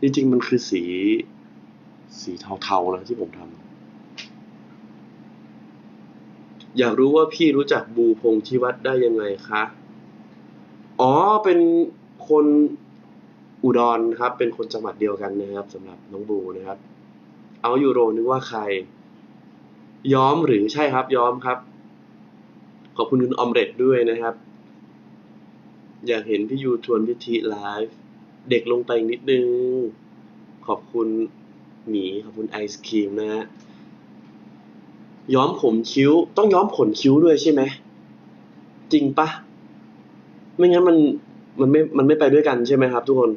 จริงๆ มันคือสี สีเทาๆนะที่ผมทำอยากรู้ว่าพี่รู้จักบูพงชีวัตได้ยังไงคะ อ๋อ เป็นคนอุดรครับ เป็นคนจังหวัดเดียวกันนะครับสำหรับน้องบูนะครับ เอายูโรนึกว่าใคร ย้อมหรือใช่ครับ ย้อมครับ ขอบคุณคุณออมเรตด้วยนะครับ อยากเห็นพี่ยูชวนพิธีไลฟ์ เด็กลงไปอีกนิดนึง ขอบคุณหมีขอบคุณไอศครีมนะฮะย้อมผมคิ้ว ต้องย้อมขนคิ้วด้วยใช่ไหม จริงปะไม่งั้นมันมันไม่มันไม่ไปด้วยกันใช่ไหมครับ ทุกคน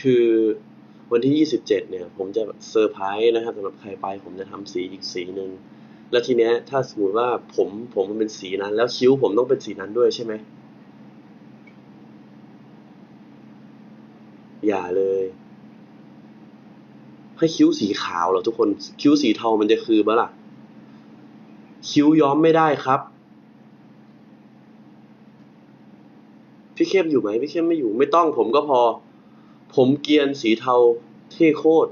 คือวันที่ 27 เนี่ย ผมจะเซอร์ไพรส์นะครับสำหรับใครไป ผมจะทำสีอีกสีหนึ่ง แล้วทีเนี้ยถ้าสมมติว่าผมผมมันเป็นสีนั้น แล้วคิ้วผมต้องเป็นสีนั้นด้วยใช่ไหมอย่าเลย ให้คิ้วสีขาวเหรอทุกคน คิ้วสีเทามันจะคือปะล่ะ คิ้วย้อมไม่ได้ครับ พี่เข้มอยู่ไหมพี่เข้มไม่อยู่ไม่ต้องผมก็พอ ผมเกียนสีเทาเท่โคตร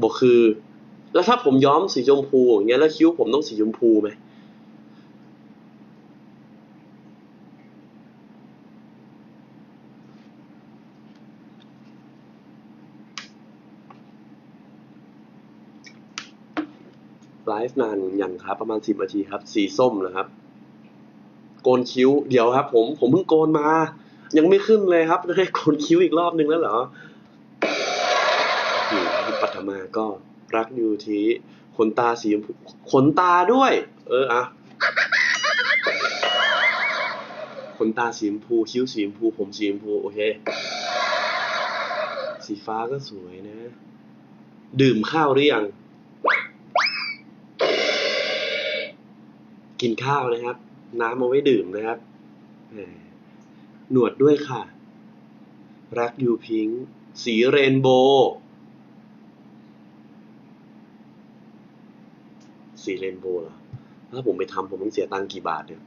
บอกคือ แล้วถ้าผมย้อมสีชมพูอย่างเงี้ยแล้วคิ้วผมต้องสีชมพูไหมไลฟ์นานอยังครับ ประมาณสิบนาทีครับ สีส้มนะครับ โกนคิ้ว เดี๋ยวครับ ผมผมเพิ่งโกนมา ยังไม่ขึ้นเลยครับจะให้โกนคิ้วอีกรอบนึงแล้วเหรอนี่ปัทมาก็ รักอยู่ที่ขนตาสีมูขนตาด้วย เอออะขนตาสีชมพูคิ้วสีชมพูผมสีชมพูโอเค สีฟ้าก็สวยนะ ดื่มข้าวหรือยัง กินข้าวนะครับ น้ำเอาไว้ดื่มนะครับแหนวดด้วยค่ะ รักยูพิง สีเรนโบว์ สีเรนโบว์เหรอถ้าผมไปทำผมต้องเสียตังค์กี่บาทเนี่ย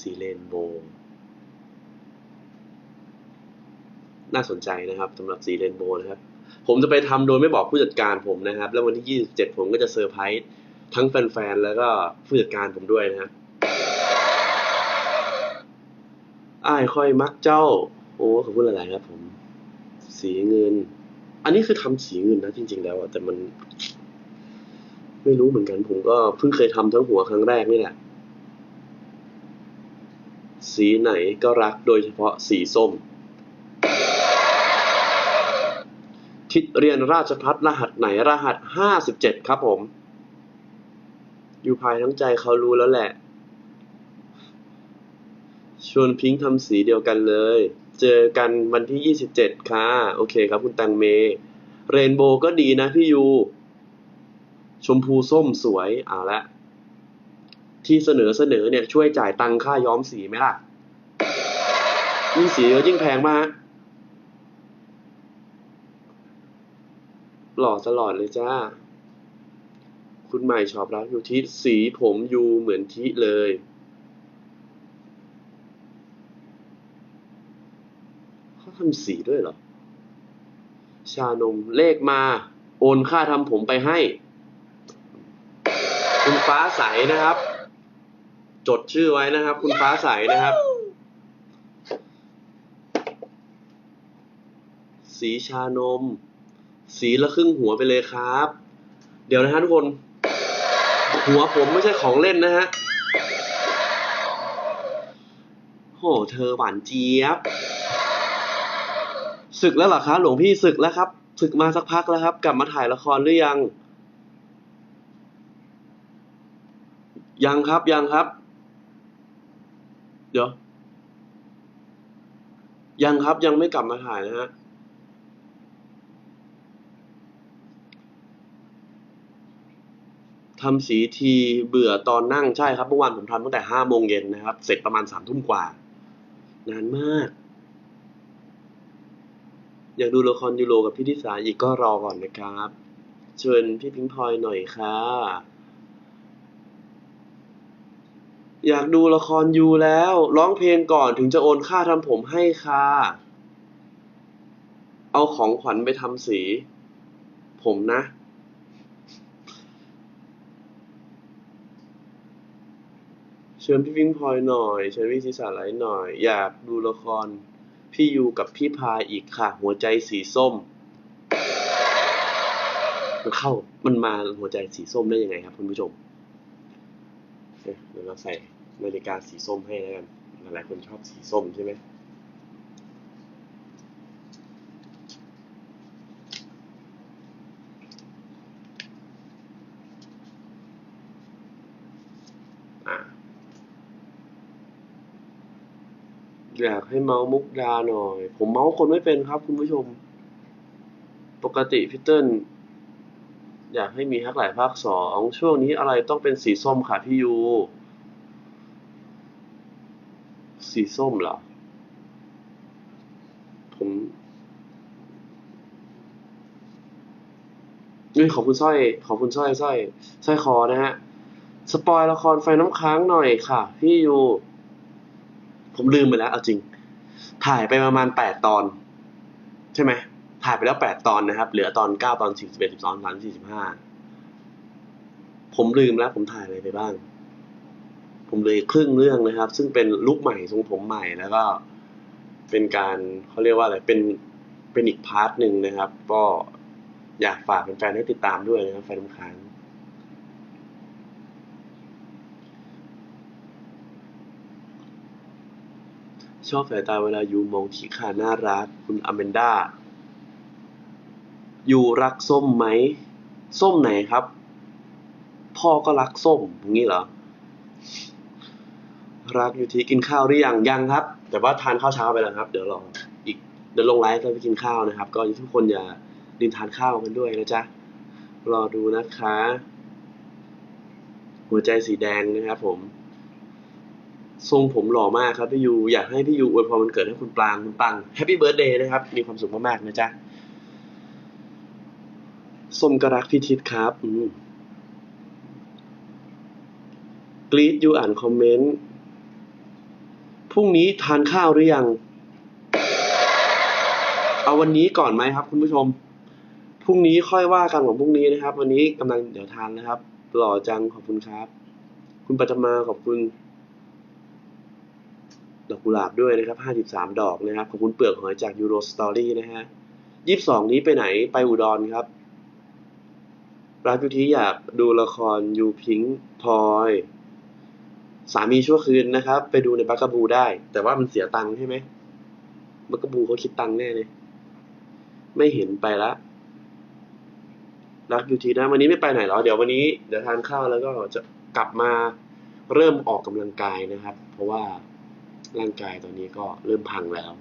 สีเรนโบว์น่าสนใจนะครับสำหรับสีเรนโบว์นะครับ ผมจะไปทำโดยไม่บอกผู้จัดการผมนะครับ แล้ววันที่ 27 ผมก็จะเซอร์ไพรส์ทั้งแฟนๆ แล้วก็ผู้จัดการผมด้วยนะครับอ้ายค่อยมักเจ้า โอ้ขอบคุณหลายๆครับผม สีเงิน อันนี้คือทำสีเงินนะจริง ๆ แล้วอะแต่มัน ไม่รู้เหมือนกัน ผมก็เพิ่งเคยทำทั้งหัวครั้งแรกนี่แหละ สีไหนก็รักโดยเฉพาะสีส้ม ทิศเรียนราชพัฒรหัสไหนรหัสห้าสิบเจ็ดครับผม อยู่ภายทั้งใจเขารู้แล้วแหละ ชวนพิงค์ทำสีเดียวกันเลย เจอกันวันที่ยี่สิบเจ็ดค่ะ โอเคครับคุณตังเมเรนโบว์ก็ดีนะพี่ยู ชมพูส้มสวยเอาละ ที่เสนอเสนอเนี่ยช่วยจ่ายตังค่าย้อมสีไหมล่ะ ยิ่งสีเยอะยิ่งแพงมาก หล่อตลอดเลยจ้า คุณใหม่ชอบรักอยู่ที่สีผมยูเหมือนทิเลย ทำสีด้วยเหรอ ชานมเลขมา โอนค่าทำผมไปให้ คุณฟ้าใสนะครับ จดชื่อไว้นะครับ คุณฟ้าใสนะครับ สีชานม สีละครึ่งหัวไปเลยครับ เดี๋ยวนะฮะทุกคน หัวผมไม่ใช่ของเล่นนะฮะโห เธอหวานเจี๊ยบ ศึกแล้วเหรอคะหลวงพี่ศึกแล้วครับศึกมาสักพักแล้วครับ กลับมาถ่ายละครหรือยัง ยังครับยังครับ เดี๋ยว ยังครับยังไม่กลับมาถ่ายนะฮะทำสีทีเบื่อตอนนั่งใช่ครับเมื่อวานผมทำตั้งแต่ห้าโมงเย็นนะครับ เสร็จประมาณสามทุ่มกว่า นานมาก อยากดูละครยูโรกับพี่ทิสาอีกก็รอก่อนนะครับ เชิญพี่พิงพลอยหน่อยค่ะ อยากดูละครยูแล้ว ร้องเพลงก่อนถึงจะโอนค่าทำผมให้ค่ะ เอาของขวัญไปทำสี ผมนะเชิญพี่วิ่งพลอยหน่อยเชิญพี่ศิสาไลท์หน่อย อยากดูละคร พี่ยูกับพี่พายอีกค่ะ หัวใจสีส้ม มันเข้ามันมาหัวใจสีส้มได้ยังไงครับคุณผู้ชมเดี๋ยวเราใส่นาฬิกาสีส้มให้แล้วกัน หลายๆคนชอบสีส้มใช่ไหม อยากให้เมาส์มุกดาหน่อย ผมเมาส์คนไม่เป็นครับ คุณผู้ชม ปกติพี่เติ้ลอยากให้มีฮักหลายภาคสองช่วงนี้อะไรต้องเป็นสีส้มค่ะพี่ยู สีส้มเหรอ ผมนี่ขอบคุณสร้อย ขอบคุณสร้อยสร้อยสร้อยคอนะฮะ สปอยละครไฟน้ำค้างหน่อยค่ะ พี่ยู ผมลืมไปแล้วเอาจริง ถ่ายไปประมาณแปดตอน ใช่ไหมถ่ายไปแล้วแปดตอนนะครับ เหลือตอนเก้าตอนสิบสิบเอ็ดสิบสองสามสี่สิบห้าผมลืมแล้วผมถ่ายอะไรไปบ้าง ผมเลยครึ่งเรื่องนะครับ ซึ่งเป็นลุคใหม่ทรงผมใหม่แล้วก็เป็นการเขาเรียกว่าอะไรเป็นเป็นอีกพาร์ทหนึ่งนะครับ ก็อยากฝากแฟนๆให้ติดตามด้วยนะครับไฟน้ำค้าง ชอบสายตาเวลายูมองที่ขาน่ารัก คุณอเมนดายูรักส้มไหม ส้มไหนครับ พ่อก็รักส้มอย่างนี้เหรอ รักอยู่ที่กินข้าวหรือยังยังครับ แต่ว่าทานข้าวเช้าไปแล้วครับ เดี๋ยวรออีกเดี๋ยวลงไลฟ์แล้วไปกินข้าวนะครับ ก็ทุกคนอย่าลืมทานข้าวกันด้วยนะจ๊ะ รอดูนะคะ หัวใจสีแดงนะครับผม ทรงผมหล่อมากครับพี่ยูอยากให้พี่ยูอวยพรวันเกิดให้คุณปรางคุณปังแฮปปี้เบิร์ดเดย์นะครับ มีความสุขมากๆนะจ๊ะส้มกรักพี่ทิศครับ อืมกรีดยูอ่านคอมเมนต์พรุ่งนี้ทานข้าวหรือยัง เอาวันนี้ก่อนไหมครับ คุณผู้ชมพรุ่งนี้ค่อยว่ากันของพรุ่งนี้นะครับ วันนี้กำลังเดี๋ยวทานนะครับหล่อจังขอบคุณครับ คุณปัจมาขอบคุณ ดอกกุหลาบด้วยนะครับห้าสิบสามดอกนะครับ ขอบคุณเปลือกหอยจากยูโรสตอรี่นะฮะยี่สิบสองนี้ไปไหน ไปอุดรครับรักยูทีอยากดูละครยูพิงพลอย สามีชั่วคืนนะครับ ไปดูในบักกะบูได้ แต่ว่ามันเสียตังค์ใช่ไหมบักกะบูเขาคิดตังค์แน่เลย ไม่เห็นไปละ รักยูทีนะ วันนี้ไม่ไปไหนหรอ เดี๋ยววันนี้ เดี๋ยวทานข้าวแล้วก็จะกลับมาเริ่มออกกำลังกายนะครับ เพราะว่า ร่างกายตอนนี้ก็เริ่มพังแล้ว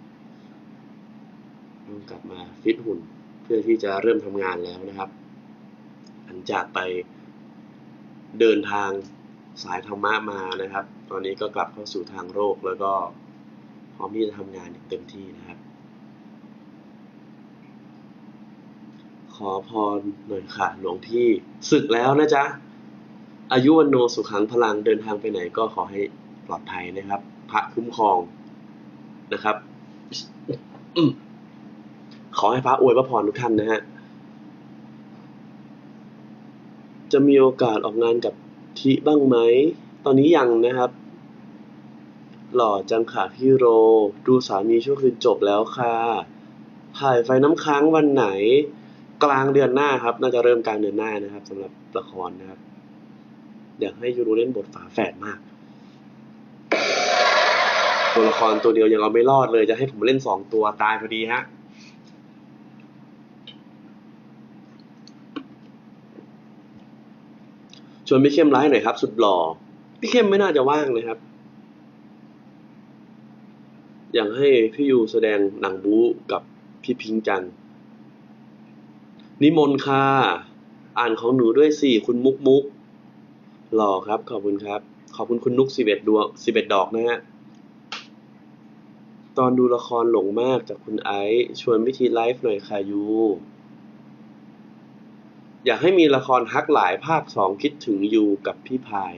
ต้องกลับมาฟิตหุ่นเพื่อที่จะเริ่มทำงานแล้วนะครับ หลังจากไปเดินทางสายธรรมะมานะครับ ตอนนี้ก็กลับเข้าสู่ทางโรคแล้วก็พร้อมที่จะทำงานอย่างเต็มที่นะครับ ขอพรหน่อยค่ะ หลวงพี่ศึกแล้วนะจ๊ะ อายุวันโนสุขังพลังเดินทางไปไหนก็ขอให้ปลอดภัยนะครับ ระคุ้มครองนะครับขอให้พระอวยพระพรทุกท่านนะฮะ จะมีโอกาสออกงานกับทิบ้างไหม ตอนนี้ยังนะครับ หล่อจังค่ะพี่โร ดูสามีช่วงคืนจบแล้วค่ะ ถ่ายไฟน้ำค้างวันไหน กลางเดือนหน้าครับ น่าจะเริ่มกลางเดือนหน้านะครับสำหรับละครนะครับ อยากให้ยูโรเล่นบทฝาแฝดมาก ตัวละครตัวเดียวยังเอาไม่รอดเลย จะให้ผมเล่นสองตัวตายพอดีฮะชวนพี่เข้มไลฟ์หน่อยครับ สุดหล่อพี่เข้มไม่น่าจะว่างเลยครับ อยากให้พี่ยูแสดงหนังบู๊กับพี่พิงจันนิมนต์ค่ะ อ่านของหนูด้วยสิคุณมุกมุกหล่อครับ ขอบคุณครับ ขอบคุณคุณนุกสิบเอ็ดดวงสิบเอ็ดดอกนะฮะ ตอนดูละครหลงมากจากคุณไอซ์ ชวนวิธีไลฟ์หน่อยค่ะยู อยากให้มีละครฮักหลายภาคสองคิดถึงยูกับพี่พาย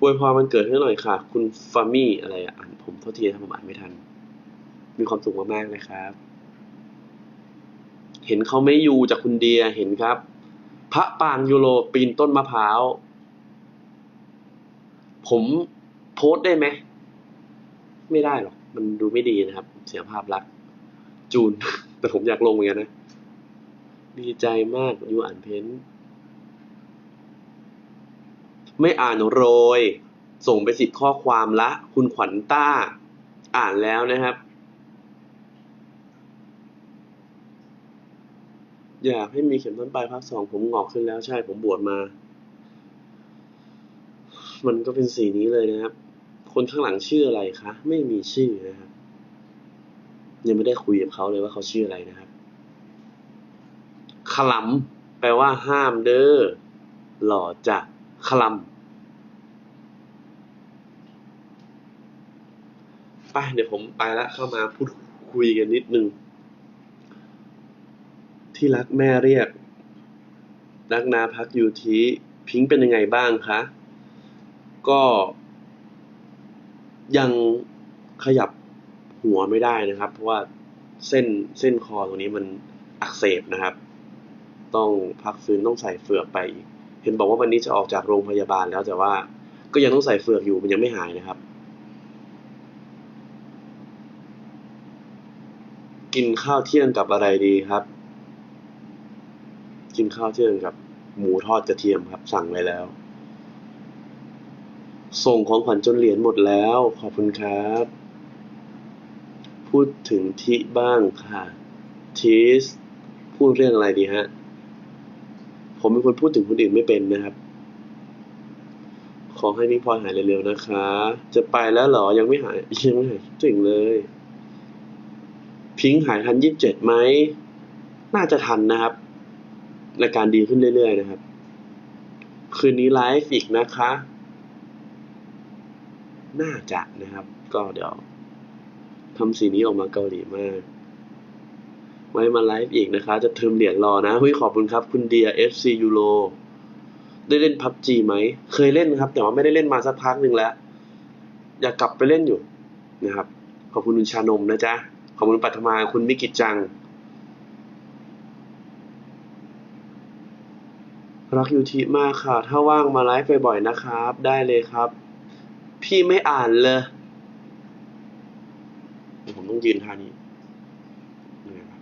อวยพอมันเกิดให้หน่อยค่ะ คุณฟามี่อะไรอ่านผมโทษทีถ้าผมอ่านไม่ทัน มีความสุขมากๆเลยครับ เห็นเขาไม่อยู่จากคุณเดียเห็นครับ พระปางยูโรปีนต้นมะพร้าว ผมโพสได้ไหม ไม่ได้หรอก มันดูไม่ดีนะครับ เสียภาพลักษณ์จูน แต่ผมอยากลงเหมือนกันนะ ดีใจมากยูอ่านเพ้น ไม่อ่านโรย ส่งไปสิบข้อความละ คุณขวัญต้า อ่านแล้วนะครับ อยากให้มีเข็มต้นปลายภาคสองผมงอกขึ้นแล้วใช่ผมบวชมา มันก็เป็นสีนี้เลยนะครับ คนข้างหลังชื่ออะไรคะ ไม่มีชื่อนะครับ ยังไม่ได้คุยกับเขาเลยว่าเขาชื่ออะไรนะครับขลำแปลว่าห้ามเด้อ หล่อจะขลำไปเดี๋ยวผมไปละเข้ามาพูดคุยกันนิดนึง ที่รักแม่เรียก รักนาพักอยู่ที่พิงค์เป็นยังไงบ้างคะ ก็ยังขยับหัวไม่ได้นะครับ เพราะว่าเส้นเส้นคอตรงนี้มันอักเสบนะครับ ต้องพักฟื้นต้องใส่เฟือกไปอีก เห็นบอกว่าวันนี้จะออกจากโรงพยาบาลแล้วแต่ว่าก็ยังต้องใส่เฟือกอยู่มันยังไม่หายนะครับ กินข้าวเที่ยงกับอะไรดีครับ กินข้าวเที่ยงกับหมูทอดกระเทียมครับสั่งไว้แล้ว ส่งของขวัญจนเหรียญหมดแล้ว ขอบคุณครับ พูดถึงทิบ้างค่ะทีสพูดเรื่องอะไรดีฮะ ผมเป็นคนพูดถึงคนอื่นไม่เป็นนะครับ ขอให้พี่พลอยหายเร็วๆนะคะ จะไปแล้วเหรอ ยังไม่หาย ยังไม่หายคิดถึงเลย พิงค์หายทันยี่สิบเจ็ดไหม น่าจะทันนะครับ รายการดีขึ้นเรื่อยๆนะครับ คืนนี้ไลฟ์อีกนะคะ น่าจะนะครับ ก็เดี๋ยวทำสีนี้ออกมาเกาหลีมาก ไว้มาไลฟ์อีกนะคะ จะเทิมเหรียญรอนะเฮ้ยขอบคุณครับ คุณเดีย FC Euro ได้เล่นพับจีไหม เคยเล่นครับ แต่ว่าไม่ได้เล่นมาสักพักหนึ่งแล้ว อยากกลับไปเล่นอยู่นะครับ ขอบคุณคุณชานมนะจ๊ะ ขอบคุณปัทมาคุณมิกิจังรักยูทิมากค่ะ ถ้าว่างมาไลฟ์บ่อยๆนะครับ ได้เลยครับ พี่ไม่อ่านเลยผมต้องยืนท่านี้ไงวะ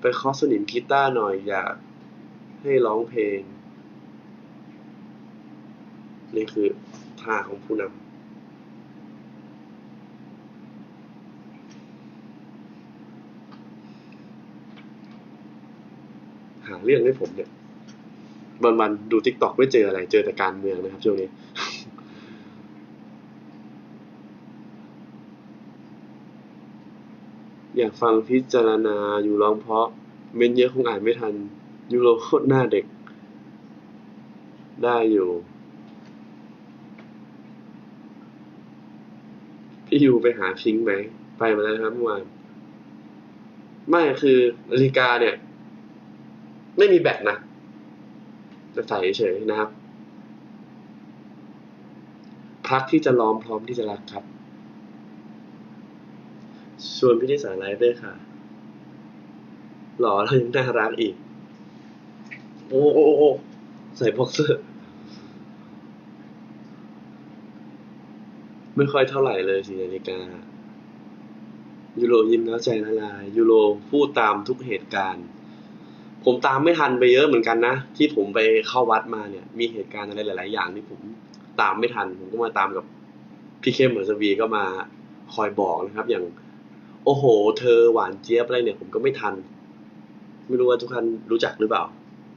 ไปเคอสนิมกีตาร์หน่อยอยากให้ร้องเพลง นี่คือท่าของผู้นำหาเรื่องให้ผมเนี่ย วันๆดูทิกตอกไม่เจออะไร เจอแต่การเมืองนะครับช่วงนี้ อยากฟังพิจารณาอยู่ร้องเพราะ เม้นเยอะคงอ่านไม่ทัน ยูโรโคตรหน้าเด็ก ได้อยู่ พี่ยูไปหาพิงไหม ไปมาแล้วครับเมื่อวาน ไม่คือนาฬิกาเนี่ย ไม่มีแบตนะ ใส่เฉยๆนะครับพรักที่จะล้อมพร้อมที่จะรักครับ ชวนพี่ที่สารไลฟ์ด้วยค่ะ หล่อแล้วยังน่ารักอีก โอ้โอ้โอ้ใส่บ็อกเซอร์ ไม่ค่อยเท่าไหร่เลยสินาฬิกา ยูโรยิ้มแล้วใจละลาย ยูโรพูดตามทุกเหตุการณ์ ผมตามไม่ทันไปเยอะเหมือนกันนะ ที่ผมไปเข้าวัดมาเนี่ย มีเหตุการณ์อะไรหลาย ๆ อย่างที่ผมตามไม่ทัน ผมก็มาตามกับพี่เข้มเหมือนสวีก็มาคอยบอกนะครับ อย่าง โอ้โห เธอหวานเจี๊ยบอะไรเนี่ย ผมก็ไม่ทัน ไม่รู้ว่าทุกท่านรู้จักหรือเปล่า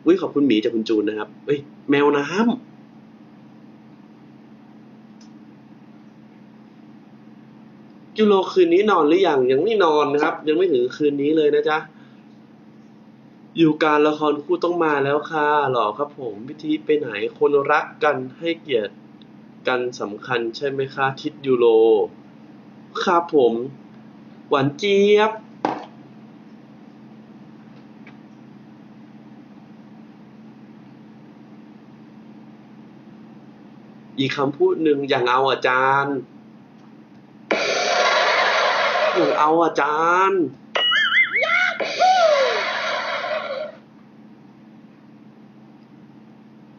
อุ้ยขอบคุณหมีจากคุณจูนนะครับเอ้ยแมวน้ำยูโรคืนนี้นอนหรือยังยังไม่นอนนะครับ ยังไม่ถึงคืนนี้เลยนะจ๊ะ อยู่การละครคู่ต้องมาแล้วค่ะหรอครับผม พิธีไปไหนคนรักกันให้เกียรติกันสำคัญใช่ไหมคะทิดยูโรครับผม หวานเจี๊ยบ อีกคำพูดหนึ่งอย่างเอาอาจารย์อย่างเอาอาจารย์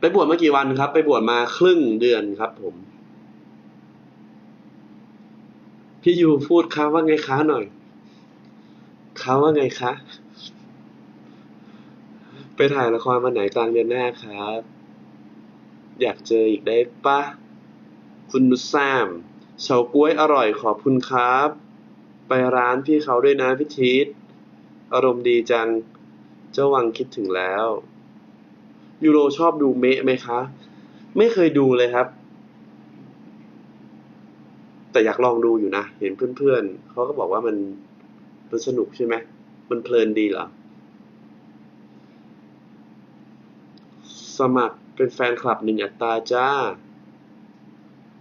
ไปบวชมากี่วันครับ ไปบวชมาครึ่งเดือนครับ ผม พี่ยูพูดค้าว่าไงคะหน่อยค้าว่าไงคะ ไปถ่ายละครวันไหนกลางเดือนหน้าครับ อยากเจออีกได้ปะคุณนุชแซมเฉาก๊วยอร่อยขอบคุณครับ ไปร้านพี่เขาด้วยนะพี่ทิศอารมณ์ดีจัง เจ้าวังคิดถึงแล้ว ยูโรชอบดูเมะไหมคะ ไม่เคยดูเลยครับ แต่อยากลองดูอยู่นะ เห็นเพื่อนๆเขาก็บอกว่ามันมันสนุกใช่ไหมมันเพลินดีเหรอ สมัครเป็นแฟนคลับหนึ่งอัตราจ้า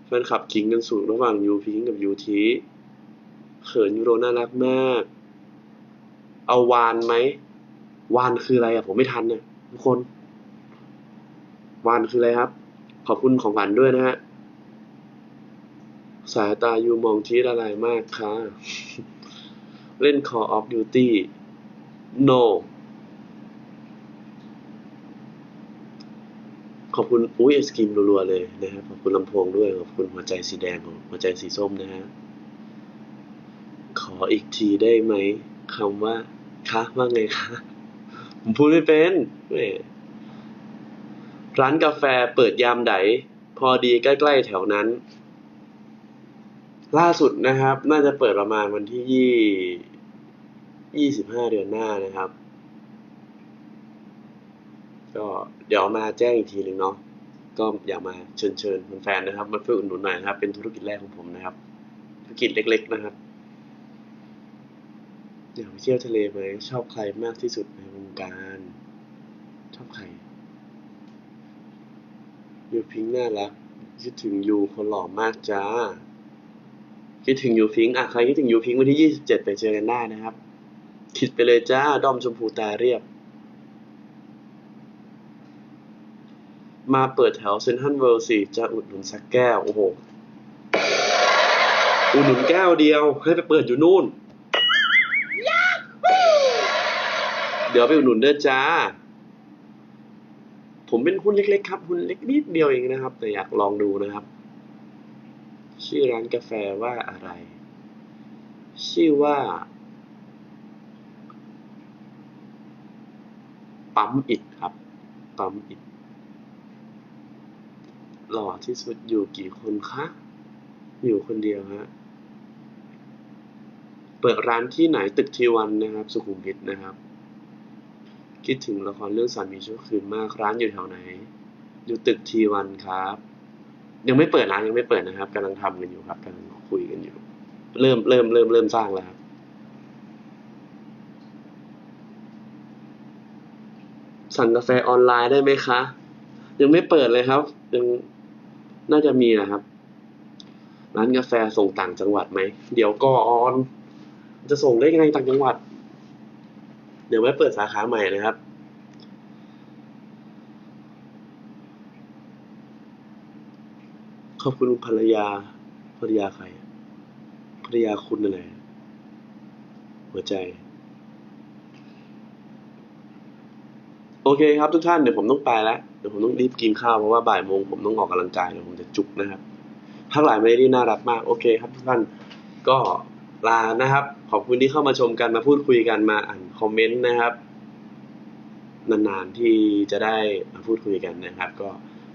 แฟนคลับขิงกันสูงระหว่างยูพิงกับยูทีเขินยูโรน่ารักมาก เอาวานไหม วานคืออะไรอะผมไม่ทันเนี่ยทุกคน วานคืออะไรครับ ขอบคุณของขวัญด้วยนะฮะ สายตาอยู่มองที่อะไรมากค่ะ เล่น Call of Duty no ขอบคุณอุ้ยไอศกรีมรัวๆเลยนะครับ ขอบคุณลำโพงด้วย ขอบคุณหัวใจสีแดงหัวใจสีส้มนะฮะ ขออีกทีได้ไหมคำว่าคะว่าไงคะ ผมพูดไม่เป็นแหม ร้านกาแฟเปิดยามไหนพอดีใกล้ ๆ แถวนั้น ล่าสุดนะครับ น่าจะเปิดประมาณวันที่ยี่ยี่สิบห้าเดือนหน้านะครับ ก็เดี๋ยวมาแจ้งอีกทีหนึ่งเนาะก็อยากมาเชิญเชิญแฟนๆนะครับ มาช่วยอุดหนุนหน่อยนะครับ เป็นธุรกิจแรกของผมนะครับ ธุรกิจเล็ก ๆ นะครับอยากไปเที่ยวทะเลไหมชอบใครมากที่สุดในวงการ ชอบใคร ยูพิงค์น่ารัก คิดถึงยูคนหล่อมากจ้า คิดถึงยูพิงค์อะใครคิดถึงยูพิงค์วันที่ยี่สิบเจ็ดไปเจอกันได้นะครับ คิดไปเลยจ้าดอมชมพูตาเรียบ มาเปิดแถวเซนทรัลเวิลด์สิจะอุดหนุนสักแก้ว โอ้โห อุดหนุนแก้วเดียวให้ไปเปิดอยู่นู่น เดี๋ยวไปอุดหนุนเด้อจ้า ผมเป็นหุ้นเล็กๆครับหุ้นเล็กนิดเดียวเองนะครับ แต่อยากลองดูนะครับ ชื่อร้านกาแฟว่าอะไร ชื่อว่าปั๊มอิดครับปั๊มอิดหล่อที่สุดอยู่กี่คนคะอยู่คนเดียวฮะเปิดร้านที่ไหนตึกทีวันนะครับ สุขุมวิทนะครับ คิดถึงละครเรื่องสามีชั่วคืนมากร้านอยู่แถวไหน อยู่ตึกทีวันครับ ยังไม่เปิดร้านยังไม่เปิดนะครับกำลังทำกันอยู่ครับกำลังคุยกันอยู่ เริ่มเริ่มเริ่มเริ่มสร้างแล้วครับสั่งกาแฟออนไลน์ได้ไหมคะ ยังไม่เปิดเลยครับ ยังน่าจะมีนะครับ ร้านกาแฟส่งต่างจังหวัดไหม เดี๋ยวก่อน จะส่งได้ไงต่างจังหวัด เดี๋ยวไว้เปิดสาขาใหม่นะครับ ขอบคุณภรรยา ภรรยาใคร ภรรยาคุณอะไร หัวใจ โอเคครับทุกท่าน เดี๋ยวผมต้องไปแล้ว เดี๋ยวผมต้องรีบกินข้าวเพราะว่าบ่ายโมงผมต้องออกกำลังกายเดี๋ยวผมจะจุกนะครับทั้งหลายไม่ได้น่ารักมาก โอเคครับทุกท่าน ก็ ลานะครับ ขอบคุณที่เข้ามาชมกันมาพูดคุยกันมาอ่านคอมเมนต์นะครับ นานๆที่จะได้มาพูดคุยกันนะครับ ก็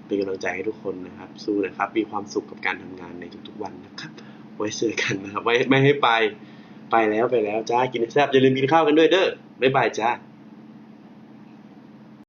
เป็นกำลังใจให้ทุกคนนะครับ สู้นะครับ มีความสุขกับการทำงานในทุกๆวันนะครับ ไว้เจอกันนะครับ ไว้ไม่ให้ไป ไปแล้วไปแล้วจ้ากินแซ่บอย่าลืมกินข้าวกันด้วยเด้อบ๊ายบายจ้า